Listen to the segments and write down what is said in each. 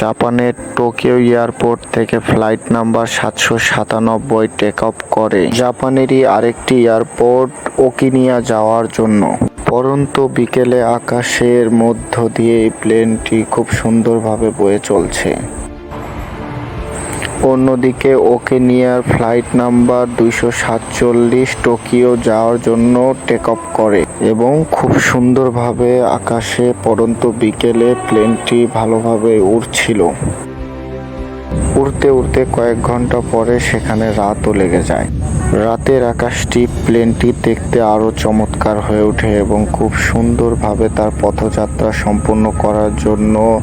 জাপানের Tokyo airport থেকে flight number সাতশো সাতানব্বই টেক অফ করে জাপানেরই আরেকটি এয়ারপোর্ট ওকিনিয়া যাওয়ার জন্য। পরন্ত বিকেলে আকাশের মধ্য দিয়ে প্লেনটি খুব সুন্দরভাবে বয়ে চলছে। অন্যদিকে ওকেনিয়ার ফ্লাইট নাম্বার দুইশো সাতচল্লিশ টোকিও যাওয়ার জন্য টেক অফ করে এবং খুব সুন্দরভাবে আকাশে পরন্ত বিকেলে প্লেনটি ভালোভাবে উড়ছিল। উড়তে উড়তে কয়েক ঘণ্টা পরে সেখানে রাতও লেগে যায়। রাতের আকাশটি প্লেনটি দেখতে আরও চমৎকার হয়ে ওঠে এবং খুব সুন্দরভাবে তার পথযাত্রা সম্পূর্ণ করার জন্য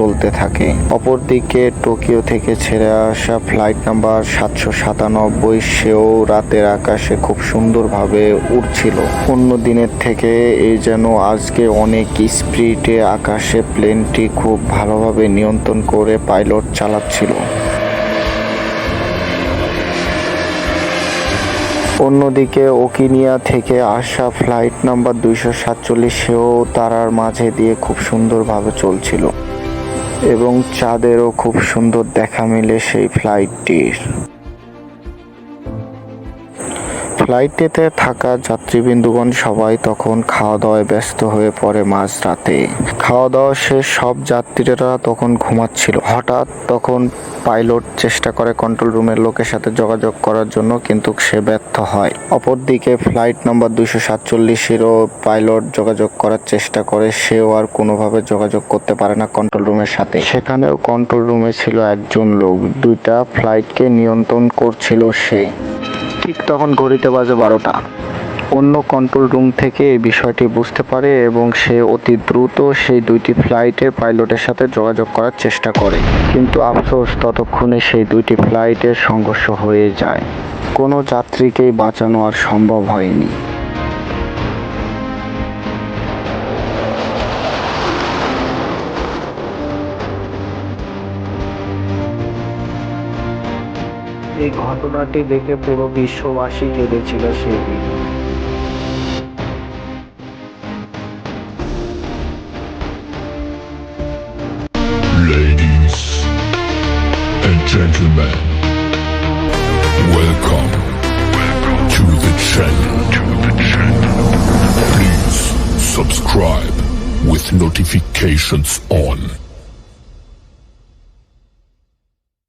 চলতে থাকে। অপরদিকে টোকিও থেকে ছেড়ে আসা ফ্লাইট নাম্বার সাতশো সাতানব্বই সেও রাতের আকাশে খুব সুন্দরভাবে উঠছিল অন্য দিনের থেকে এই যেন আজকে অনেক স্পিডে আকাশে প্লেনটি খুব ভালোভাবে নিয়ন্ত্রণ করে পাইলট চালাচ্ছিল। অন্যদিকে ওকিনিয়া থেকে আসা ফ্লাইট নাম্বার দুইশো সাতচল্লিশেও তারার মাঝে দিয়ে খুব সুন্দরভাবে চলছিল। এবং চাঁদেরও খুব সুন্দর দেখা মিলে সেই ফ্লাইটটির ফ্লাইটটিতে থাকা যাত্রীবৃন্দুগণ সবাই তখন খাওয়া দাওয়ায় ব্যস্ত হয়ে পড়ে মাঝ রাতে। খাওয়া দাওয়া শেষ, সব যাত্রীরা তখন ঘুমাচ্ছিল। হঠাৎ তখন পাইলট চেষ্টা করে কন্ট্রোল রুমের লোকের সাথে যোগাযোগ করার জন্য, কিন্তু সে ব্যর্থ হয়। অপরদিকে ফ্লাইট নাম্বার দুইশো সাতচল্লিশেরও পাইলট যোগাযোগ করার চেষ্টা করে, সেও আর কোনোভাবে যোগাযোগ করতে পারে না কন্ট্রোল রুমের সাথে। সেখানেও কন্ট্রোল রুমে ছিল একজন লোক। দুইটা ফ্লাইটকে নিয়ন্ত্রণ করছিল সে। ঠিক তখন ঘড়িতে বাজে বারোটা। অন্য কন্ট্রোল রুম থেকে এই বিষয়টি বুঝতে পারে এবং সে অতি দ্রুত সেই দুইটি ফ্লাইটের পাইলটের সাথে যোগাযোগ করার চেষ্টা করে। কিন্তু আফসোস, ততক্ষণে সেই দুইটি ফ্লাইটের সংঘর্ষ হয়ে যায়। কোনো যাত্রীকেই বাঁচানো আর সম্ভব হয়নি। এই ঘটনাটি দেখে পুরো বিশ্ববাসী কেঁদেছিল সেদিন Ladies and gentlemen, welcome, to the channel. Please subscribe with notifications on.